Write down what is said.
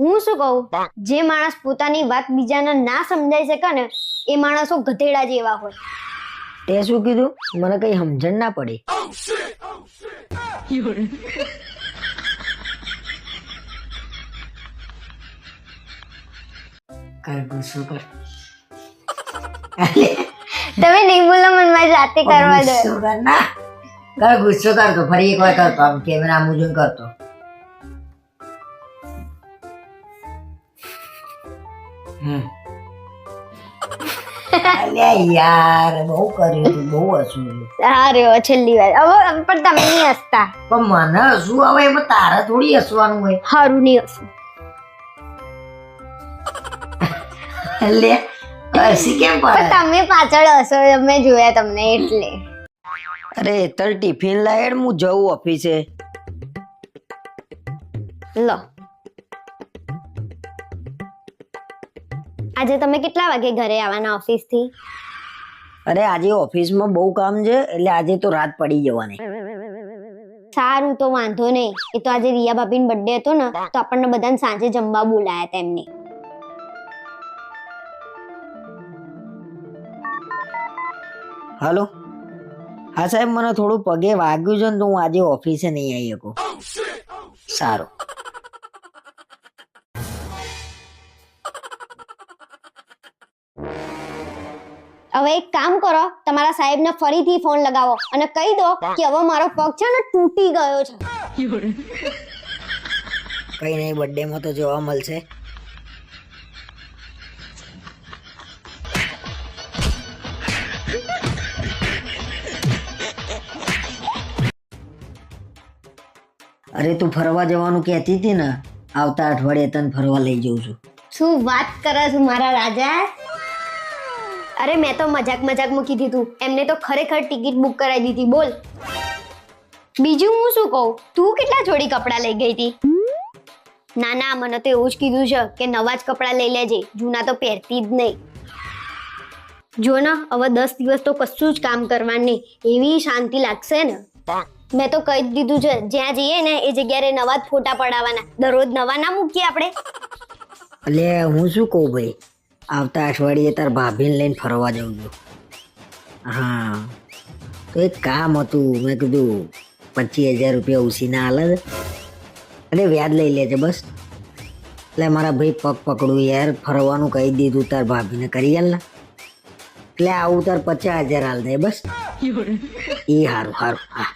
હું શું કહું? જે માણસ પોતાની વાત બીજાને ના સમજાઈ શકે ને એ માણસો ગધેડા જેવા હોય. તે શું કીધું? મને કઈ સમજણ ના પડી. કર ગુસ્સો કર તમે નહીં બોલો મને મારી જાતે કરવા દો. ગુસ્સો કર ના. કર ગુસ્સો કર તો ફરી એક વાર કરતો. આમ કેમેરા મુજુન કરતો. હમ. યાર બહુ કર્યું તું બહુ હસું સારું હવે છેલ્લી વાર. હવે પણ તમે નહીં હસતા. પણ મને હસવું આવે એમાં તારે થોડી હસવાનું હોય. સારું નહીં હસું. એટલે હસી કેમ પણ તમે પાછળ હસો અમે જોયા તમને એટલે. અરે તર ટિફિન લાયડ હું જઉં ઓફિસે લો. આજે તમે કેટલા વાગે ઘરે આવવાના ઓફિસથી અરે આજે ઓફિસમાં બહુ કામ છે એટલે આજે તો રાત પડી જવાની. સારું તો વાંધો નહીં. એ તો આજે રિયા ભાભીનો બર્થડે હતો ને તો આપણને બધાને સાંજે જમવા બોલાયા હતા એમને. હાલો? હા સાહેબ મને થોડું પગે વાગ્યું છે ને તો હું આજે ઓફિસે નહીં આવી શકું. સારું. હવે એક કામ કરો તમારા સાહેબને ફરીથી ફોન લગાવો અને કહી દો કે હવે મારો પગ છે ને તૂટી ગયો છે. કઈ નહીં બર્થડે માં તો જોવા મળશે. અરે તું ફરવા જવાનું કહેતી હતી ને? આવતા અઠવાડિયે તને ફરવા લઈ જઉં છું. શું વાત કરે છે મારા રાજા? અરે મેં તો મજાક મજાક મૂકી તું એમને તો ખરેખર ટિકિટ બુક કરાવી દીધી, બોલ. બીજું હું શું કહું? તું કેટલા જોડી કપડાં લઈ ગઈ હતી? ના ના, મને તો એવું જ કીધું છે કે નવા જ કપડાં લઈ લેજે. જૂના તો પહેરતી જ નહીં. જો ને, હવે દસ દિવસ તો કશું જ કામ કરવાનું એવી શાંતિ લાગશે ને? મેં તો કહી દીધું છે, જ્યાં જઈએ ને, એ જગ્યાએ નવા જ ફોટા પડાવવાના. દરરોજ નવા ના મૂકીએ આપણે. એટલે હું શું કહું ભાઈ? આવતા અઠવાડિયે તાર ભાભીને લઈને ફરવા જાઉં છું. હા. તો એક કામ હતું મેં કીધું પચીસ હજાર રૂપિયા ઉસીના હાલે એટલે વ્યાજ લઈ લેજે બસ. એટલે મારા ભાઈ પગ પકડું યાર ફરવાનું કહી દીધું તાર ભાભીને કરી ને એટલે આવું તાર પચાસ હજાર હાલ થાય બસ. એ સારું સારું હા.